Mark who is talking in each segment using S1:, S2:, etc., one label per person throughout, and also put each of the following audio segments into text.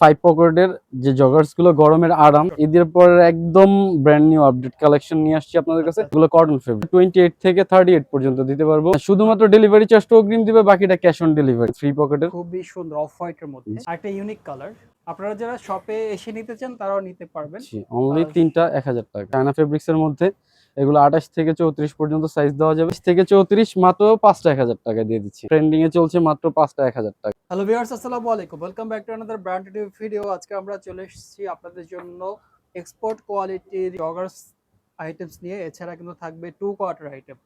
S1: Five পকেটের যে জগার্সগুলো গরমের আরাম ঈদের পর একদম ব্র্যান্ড নিউ আপডেট কালেকশন নিয়ে আসছি আপনাদের কাছে। এগুলো কটন ফেব্রিক টোয়েন্টি এইট থেকে থার্টি এইট পর্যন্ত দিতে পারব। শুধুমাত্র ডেলিভারি চার্জটা অগ্রিম দিবে বাকিটা ক্যাশ অন ডেলিভারি থ্রি পকেটের
S2: খুবই সুন্দর অফ হোয়াইটের মধ্যে। একটা ইউনিক কালার আপনারা যারা শপে এসে নিতে চান তারাও নিতে পারবেন।
S1: অনলি তিনটা এক হাজার টাকা। চায়না ফেব্রিক্স এর মধ্যে এগুলো আঠাশ থেকে চৌত্রিশ পর্যন্ত সাইজ দেওয়া যাবে। থেকে চৌত্রিশ মাত্র পাঁচটা এক হাজার টাকা দিয়ে দিচ্ছি। ট্রেন্ডিং এ চলছে মাত্র পাঁচটা এক হাজার টাকা।
S2: হ্যালো ভিউয়ার্স আসসালামু আলাইকুম। Welcome back to another brand new video আজকে আমরা চলে এসেছি আপনাদের জন্য এক্সপোর্ট কোয়ালিটির জগার্স আইটেমস নিয়ে। এছাড়া কিন্তু থাকবে টু কোয়ার্টার আইটেম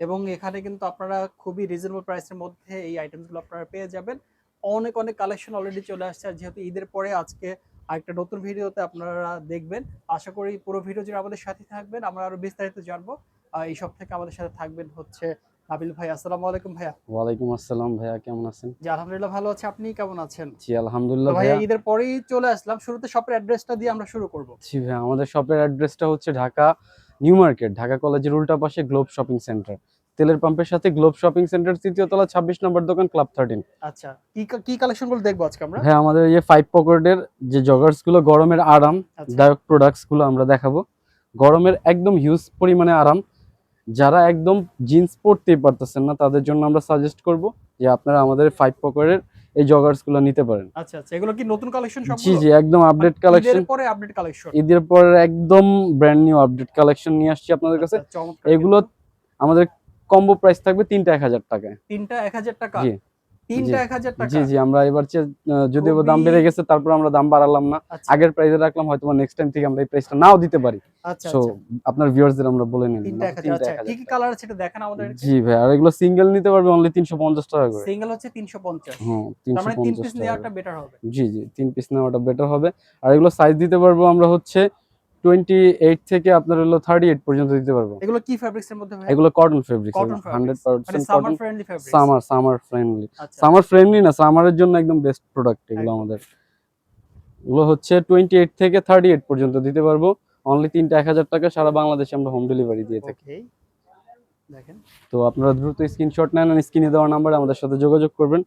S2: এবং এখানে কিন্তু আপনারা খুবই রিজনেবল প্রাইসের মধ্যে এই আইটেমসগুলো আপনারা পেয়ে যাবেন। অনেক অনেক কালেকশন অলরেডি চলে আসছে। আর যেহেতু ঈদের পরে আজকে আরেকটা নতুন ভিডিওতে আপনারা দেখবেন। আশা করি পুরো ভিডিও জুড়ে আমাদের সাথে থাকবেন। আমরা আরও বিস্তারিত জানব। আর এই সব থেকে আমাদের সাথে থাকবেন হচ্ছে নাবিল ভাই। আসসালামু আলাইকুম ভাইয়া।
S1: ওয়ালাইকুম আসসালাম ভাইয়া কেমন আছেন?
S2: জি আলহামদুলিল্লাহ ভালো আছে। আপনি কেমন আছেন?
S1: জি আলহামদুলিল্লাহ
S2: ভাইয়া ঈদের পরেই চলে আসলাম। শুরুতে শপের অ্যাড্রেসটা দিয়ে আমরা শুরু করব।
S1: জি ভাইয়া আমাদের শপের অ্যাড্রেসটা হচ্ছে ঢাকা নিউ মার্কেট ঢাকা কলেজের উল্টা পাশে গ্লোব শপিং সেন্টার তেলের পাম্পের সাথে গ্লোব শপিং সেন্টার তৃতীয় তলা ছাব্বিশ নম্বর দোকান ক্লাব থার্টিন
S2: আচ্ছা কি কি কালেকশনগুলো দেখব আজকে আমরা?
S1: হ্যাঁ আমাদের এই ফাইভ পকেটের যে জগার্সগুলো গরমের আরাম
S2: আচ্ছা।
S1: দায়ক প্রোডাক্টসগুলো আমরা দেখাবো। গরমের একদম হিউজ পরিমাণে আরাম। যারা একদম জিন্স পরতেই পারতেছেন না তাদের জন্য আমরা সাজেস্ট করব যে আপনারা আমাদের ফাইভ পকেটের এই জগার্সগুলো নিতে পারেন।
S2: আচ্ছা আচ্ছা এগুলো কি নতুন কালেকশন সব
S1: জি জি একদম আপডেট কালেকশন
S2: পরে আপডেট কালেকশন
S1: ঈদের পর একদম ব্র্যান্ড নিউ আপডেট কালেকশন নিয়ে আসছি আপনাদের কাছে।
S2: আচ্ছা,
S1: এগুলো আমাদের কম্বো প্রাইস থাকবে তিনটা এক হাজার টাকায়।
S2: তিনটা 1000 টাকা?
S1: জি।
S2: তিনটা 1000 টাকা?
S1: জি জি আমরা এবার যদিও দাম বেড়ে গেছে তারপর আমরা দাম বাড়ালাম না।
S2: আচ্ছা।
S1: আগের প্রাইসে রাখলাম হয়তো নেক্সট টাইম থেকে আমরা এই প্রাইসটা নাও দিতে পারি।
S2: আচ্ছা
S1: সো
S2: আচ্ছা।
S1: আপনার ভিউয়ার্সদের আমরা বলে নিলাম
S2: তিনটা 1000 আচ্ছা কি কি কালার আছে এটা দেখান আমাদের
S1: জি ভাই আর এগুলো সিঙ্গেল নিতে পারবে অনলি তিনশো পঞ্চাশ টাকা করে।
S2: সিঙ্গেল হচ্ছে 350
S1: হ্যাঁ
S2: তার
S1: তিনশো
S2: মানে তিন পিস নেওয়াটা বেটার হবে।
S1: জি জি তিন পিস নেওয়াটা বেটার হবে। আর এগুলো সাইজ দিতে পারব আমরা হচ্ছে টোয়েন্টি এইট থেকে আপনার হলো থার্টি এইট পর্যন্ত দিতে পারব।
S2: এগুলো কি এর মধ্যে ভাই
S1: এগুলো কটন
S2: মানে summer
S1: cotton
S2: friendly fabrics
S1: summer summer friendly summer friendly না সামারের জন্য একদম বেস্ট প্রোডাক্ট এগুলো আমাদের। এগুলো হচ্ছে টোয়েন্টি এইট থেকে থার্টি এইট পর্যন্ত দিতে পারব। অনলি তিনটা এক হাজার টাকা সারা বাংলাদেশে আমরা হোম ডেলিভারি দিয়ে থাকি।
S2: দেখেন।
S1: তো আপনারা দ্রুত স্ক্রিনশট নেন আর স্ক্রিনে দেওয়া নাম্বারে আমাদের সাথে যোগাযোগ করবেন।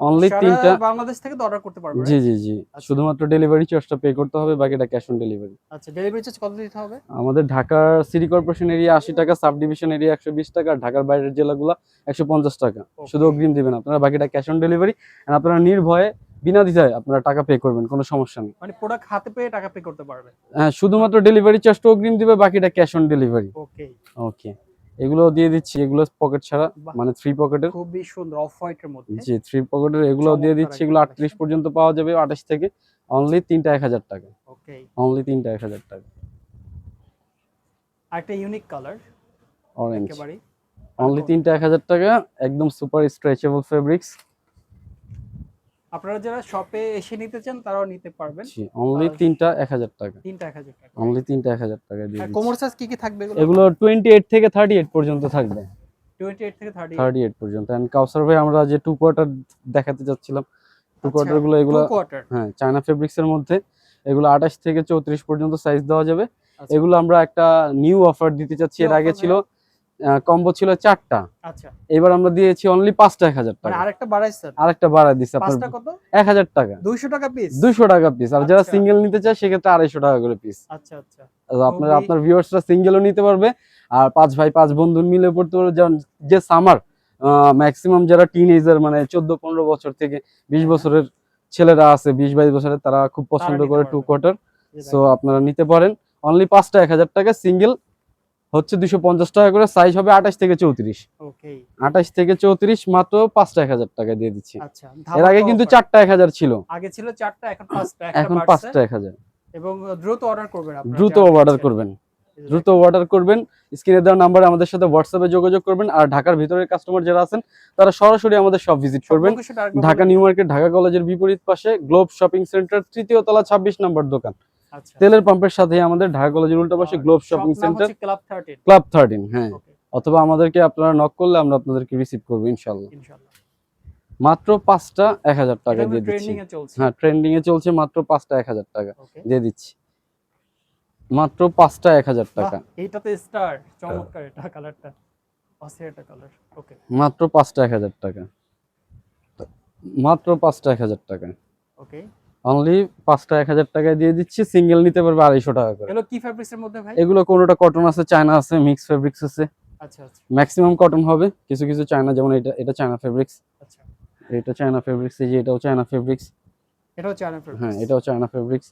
S1: অনলি তিনটা
S2: বাংলাদেশ থেকে তো অর্ডার করতে পারবে
S1: জি জি জি।
S2: আচ্ছা।
S1: শুধুমাত্র ডেলিভারি চার্জটা পে করতে হবে বাকিটা ক্যাশ অন ডেলিভারি
S2: আচ্ছা ডেলিভারি চার্জ কত দিতে হবে?
S1: আমাদের ঢাকার সিটি কর্পোরেশন এরিয়া আশি টাকা সাব ডিভিশন এরিয়া একশো বিশ টাকা ঢাকার বাইরের জেলাগুলো একশো পঞ্চাশ টাকা। শুধু অগ্রিম দিবেন আপনারা বাকিটা ক্যাশ অন ডেলিভারি আর আপনারা নির্ভয়ে বিনা দ্বিধায় আপনারা টাকা পে করবেন কোনো সমস্যা নেই।
S2: মানে প্রোডাক্ট হাতে পেয়ে টাকা পে করতে পারবেন?
S1: হ্যাঁ শুধুমাত্র ডেলিভারি চার্জটা অগ্রিম দিবে বাকিটা cash on delivery
S2: okay
S1: okay এগুলো দিয়ে দিচ্ছি এগুলো পকেট ছাড়া মানে থ্রি পকেটের
S2: খুবই সুন্দর অফ হোয়াইটের মধ্যে।
S1: জি থ্রি পকেটের এগুলো দিয়ে দিচ্ছি এগুলো
S2: collection।
S1: আটত্রিশ পর্যন্ত পাওয়া যাবে আঠাশ থেকে অনলি তিনটা এক হাজার টাকা।
S2: ওকে
S1: অনলি তিনটা এক হাজার টাকা।
S2: একটা ইউনিক কালার
S1: অরেঞ্জ
S2: একেবারে
S1: অনলি তিনটা এক হাজার টাকা একদম সুপার স্ট্রেচেবল ফেব্রিক্স
S2: আপনারা যারা শপে এসে নিতে চান তারাও নিতে পারবেন।
S1: জি অনলি তিনটা এক হাজার টাকা।
S2: তিনটা এক হাজার টাকা।
S1: অনলি তিনটা এক হাজার টাকা দিয়ে।
S2: কোমর সাইজ কি কি থাকবে এগুলো?
S1: এগুলো টোয়েন্টি এইট থেকে থার্টি এইট পর্যন্ত থাকবে।
S2: টোয়েন্টি এইট থেকে থার্টি
S1: থার্টি এইট পর্যন্ত। এন্ড কাউসার ভাই আমরা যে টু কোয়ার্টার দেখাতে যাচ্ছিলাম টু
S2: আচ্ছা,
S1: কোয়ার্টারগুলো
S2: টু
S1: এগুলো
S2: কোয়ার্টার
S1: হ্যাঁ চায়না ফেব্রিক্স এর মধ্যে এগুলো আঠাশ থেকে চৌত্রিশ পর্যন্ত সাইজ দেওয়া যাবে।
S2: আচ্ছা।
S1: এগুলো আমরা একটা নিউ অফার দিতে চাচ্ছি। এর আগে ছিল কম্বো ছিল চারটা।
S2: আচ্ছা।
S1: এবার আমরা দিয়েছি অনলি পাঁচটা এক হাজার
S2: মানে
S1: টাকা।
S2: আরেকটা বাড়াইছেন
S1: আরেকটা বাড়া দিচ্ছে আপনার
S2: কত?
S1: এক হাজার টাকা।
S2: দুইশো টাকা পিস
S1: দুইশো টাকা পিস আর যারা
S2: আচ্ছা।
S1: সিঙ্গেল নিতে চায় সেক্ষেত্রে আড়াইশো টাকা করে পিস
S2: আচ্ছা আচ্ছা।
S1: আপনার আপনার ভিউয়ার্সরা সিঙ্গেলও নিতে পারবে। আর পাঁচ ভাই পাঁচ বন্ধু মিলে পড়তে পারবে। যেমন যে সামার ম্যাক্সিমাম যারা টিনেজার মানে চোদ্দ পনেরো বছর থেকে বিশ
S2: হ্যাঁ।
S1: বছরের ছেলেরা আছে বিশ বাইশ বছরের তারা খুব পছন্দ করে টু কোয়ার্টার সো আপনারা নিতে পারেন। অনলি পাঁচটা এক হাজার টাকা সিঙ্গেল হচ্ছে দুশো পঞ্চাশ টাকা করে সাইজ হবে আঠাশ থেকে চৌত্রিশ। আঠাশ থেকে চৌত্রিশ মাত্র পাঁচটা এক হাজার টাকা দিয়ে দিচ্ছি।
S2: আচ্ছা
S1: এর আগে কিন্তু চারটা এক হাজার ছিল।
S2: আগে ছিল চারটা এখন পাঁচটা
S1: এখন পাঁচটা এক হাজার।
S2: এবং দ্রুত অর্ডার করবেন
S1: দ্রুত অর্ডার করবেন। দ্রুত অর্ডার করবেন। স্ক্রিনে দেওয়া নাম্বারে আমাদের সাথে হোয়াটসঅ্যাপে যোগাযোগ করবেন। আর ঢাকার ভিতরের কাস্টমার যারা আছেন তারা সরাসরি আমাদের সব ভিজিট করবেন ঢাকা নিউ মার্কেট ঢাকা কলেজের বিপরীত পাশে গ্লোব শপিং সেন্টার তৃতীয় তলা ছাব্বিশ নম্বর দোকান। তেলের পাম্পের সাথে আমাদের ঢাকা কলেজের উল্টা পাশে Globe shopping centre
S2: club thirteen
S1: club thirteen হ্যাঁ। অথবা আমাদেরকে আপনারা নক করলে আমরা আপনাদেরকে রিসিভ করব ইনশাল্লাহ। মাত্র পাঁচটা এক হাজার টাকা দিয়ে দিচ্ছি। হ্যাঁ ট্রেন্ডিং এ চলছে মাত্র পাঁচটা এক হাজার টাকা দিয়ে দিচ্ছি। মাত্র পাঁচটা এক হাজার টাকা।
S2: এইটাতে স্টার চমৎকার এটা কালারটা একটা কালার ওকে
S1: মাত্র পাঁচটা এক হাজার টাকা। মাত্র পাঁচটা এক হাজার টাকা।
S2: ওকে
S1: অনলি পাঁচটা এক হাজার টাকায় দিয়ে দিচ্ছি সিঙ্গেল নিতে পারবে আড়াইশো টাকা করে।
S2: এগুলো কি ফ্যাব্রিক্স এর মধ্যে ভাই?
S1: এগুলো কোনোটা কটন আছে চায়না আছে মিক্স ফেব্রিক্স আছে।
S2: আচ্ছা আচ্ছা।
S1: ম্যাক্সিমাম কটন হবে কিছু কিছু চায়না যেমন এটা এটা চায়না ফেব্রিক্স
S2: আচ্ছা।
S1: এটা চায়না ফেব্রিক্স এই যে এটাও চায়না ফেব্রিক্স
S2: এটাও চায়না
S1: হ্যাঁ
S2: ফ্যাব্রিক্স
S1: এটাও চায়না ফেব্রিক্স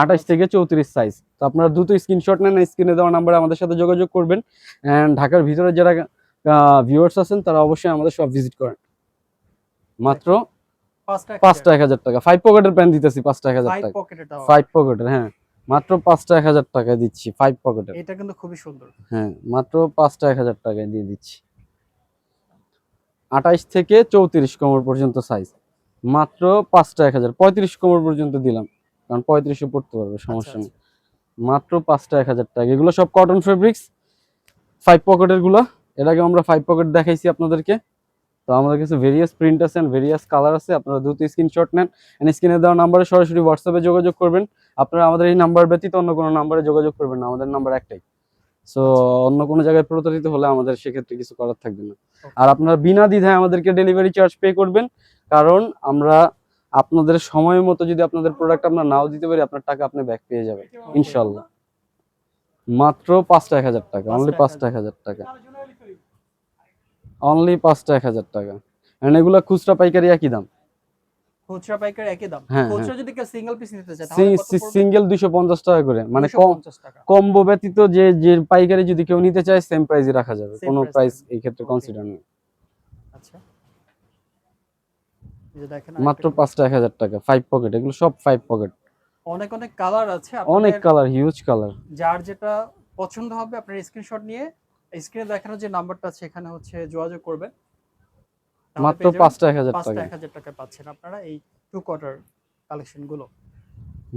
S1: আঠাশ থেকে চৌত্রিশ সাইজ তো আপনারা দ্রুত স্ক্রিনশট নেন স্ক্রিনে দেওয়া নাম্বারে আমাদের সাথে যোগাযোগ করবেন। অ্যান্ড ঢাকার ভিতরে যারা ভিউয়ার্স আছেন তারা অবশ্যই আমাদের সব ভিজিট করেন। মাত্র
S2: পাঁচটা
S1: এক হাজার টাকা। ফাইভ পকেটের প্যান্ট দিতেছি পাঁচটা এক হাজার টাকা। ফাইভ পকেটের হ্যাঁ। মাত্র পাঁচটা এক হাজার টাকায় দিচ্ছি ফাইভ পকেটের
S2: এটা কিন্তু খুবই সুন্দর।
S1: হ্যাঁ মাত্র পাঁচটা এক হাজার টাকায় দিয়ে দিচ্ছি। আঠাইশ থেকে চৌত্রিশ কোমর পর্যন্ত সাইজ মাত্র পাঁচটা এক হাজার পঁয়ত্রিশ কোমর পর্যন্ত দিলাম। কারণ পঁয়ত্রিশে পড়তে পারবে সমস্যা
S2: আচ্ছা,
S1: নেই মাত্র পাঁচটা এক হাজার টাকা। এগুলো সব কটন ফেব্রিক্স ফাইভ পকেটেরগুলো। এর আগে আমরা ফাইভ পকেট দেখাইছি আপনাদেরকে। তো আমাদের কাছে ভেরিয়াস প্রিন্ট আছে ভেরিয়াস কালার আছে আপনারা দ্রুত স্ক্রিনশট নেন অ্যান্ড স্ক্রিনে দেওয়া নাম্বারে সরাসরি হোয়াটসঅ্যাপে যোগাযোগ করবেন। আপনারা আমাদের এই নাম্বার ব্যতীত অন্য কোনো নাম্বারে যোগাযোগ করবেন না আমাদের নাম্বার একটাই। সো অন্য কোনো জায়গায় প্রতারিত হলে আমাদের সেক্ষেত্রে কিছু করার থাকবে না। আর আপনারা বিনা দ্বিধায় আমাদেরকে ডেলিভারি চার্জ পে করবেন কারণ আমরা আপনাদের সময় মতো যদি আপনাদের প্রোডাক্ট আমরা নাও দিতে পারি আপনার টাকা আপনি ব্যাক পেয়ে যাবেন ইনশাল্লাহ মাত্র পাঁচটা এক হাজার টাকা অনলি পাঁচটা এক হাজার টাকা। অনলি পাঁচটা এক হাজার টাকা। এন্ড এগুলো খুচরা পাইকারি একই দাম।
S2: খুচরা পাইকারি একই দাম।
S1: হ্যাঁ,
S2: খুচরা যদি কেউ সিঙ্গেল পিস নিতে চায়
S1: টাকা করে। মানে কম
S2: 250 টাকা।
S1: কম্বো ব্যতীত যে যে পাইকারি যদি কেউ নিতে চায় সেম প্রাইসে রাখা যাবে। কোনো প্রাইস এই ক্ষেত্রে কনসিডার নেই।
S2: আচ্ছা।
S1: মাত্র পাঁচটা এক হাজার টাকা। ফাইভ পকেট এগুলো সব ফাইভ পকেট
S2: অনেক অনেক কালার আছে।
S1: অনেক কালার হিউজ কালার
S2: যার যেটা পছন্দ হবে আপনার স্ক্রিনশট নিয়ে স্ক্রিনে দেখানো যে নাম্বারটা আছে এখানে হচ্ছে যোগাযোগ করবেন।
S1: মাত্র
S2: পেয়ে যাবেন।
S1: পাঁচটা এক হাজার
S2: পাঁচটা
S1: টাকা
S2: হাজার টাকায় পাচ্ছেন আপনারা এই টু কোয়ার্টার কালেকশনগুলো।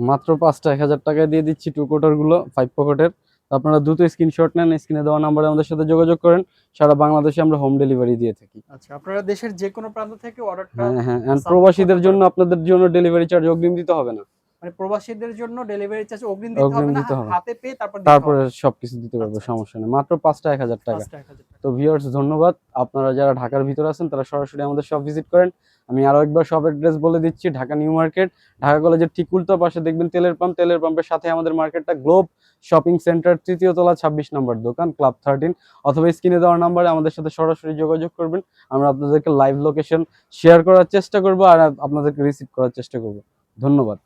S1: মাত্র পাঁচটা এক হাজার টাকায় দিয়ে দিচ্ছি টু কোটারগুলো ফাইভ পকেটের আপনারা দ্রুত স্ক্রিনশট নেন স্ক্রিনে দেওয়া নাম্বারে আমাদের সাথে যোগাযোগ করেন। সারা বাংলাদেশে আমরা হোম ডেলিভারি দিয়ে থাকি।
S2: আচ্ছা আপনারা দেশের যে কোনো প্রান্ত থেকে অর্ডারটা
S1: হ্যাঁ হ্যাঁ প্রবাসীদের জন্য আপনাদের জন্য ডেলিভারি চার্জ অগ্রিম দিতে হবে না।
S2: মানে প্রবাসীদের জন্য ডেলিভারি চার্জ অগ্রিম দিতে হবে না হাতে পেয়ে তারপর
S1: তারপরে সবকিছু দিতে পারব
S2: আচ্ছা, আচ্ছা।
S1: সমস্যা নেই। মাত্র টাকা। তো ভিউয়ার্স ধন্যবাদ। আপনারা যারা ঢাকার ভিতরে আছেন তারা সরাসরি আমাদের শপ ভিজিট করেন। আমি আরও একবার শপ অ্যাড্রেস বলে দিচ্ছি ঢাকা নিউ মার্কেট। ঢাকা কলেজের ঠিক উল্টো পাশে দেখবেন তেলের পাম্প। তেলের পাম্পের সাথে আমাদের মার্কেটটা গ্লোব শপিং সেন্টার তৃতীয় তলা ছাব্বিশ নম্বর দোকান ক্লাব থার্টিন অথবা স্ক্রিনে দেওয়ার নাম্বারে আমাদের সাথে সরাসরি যোগাযোগ করবেন। আমরা আপনাদেরকে লাইভ লোকেশন শেয়ার করার চেষ্টা করব আর আপনাদেরকে রিসিভ করার চেষ্টা করব। ধন্যবাদ।